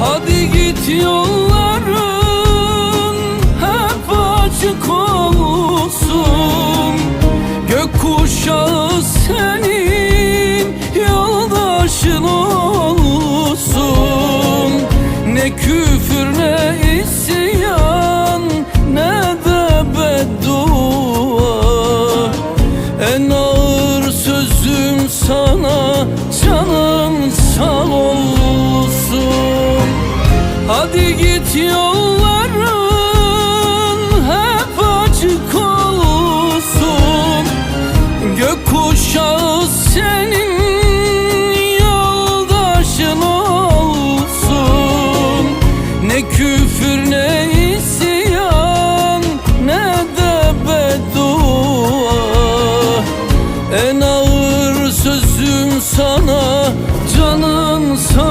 Hadi git yolların hep açık olsun. Gökkuşağı senin yoldaşın olsun. Ne küfür ne isyan ne de beddua. En ağır sözüm sana Hadi git yolların hep açık olsun. Gökkuşağı senin yoldaşın olsun. Ne küfür ne isyan ne de beddua. En ağır sözüm sana canım sana.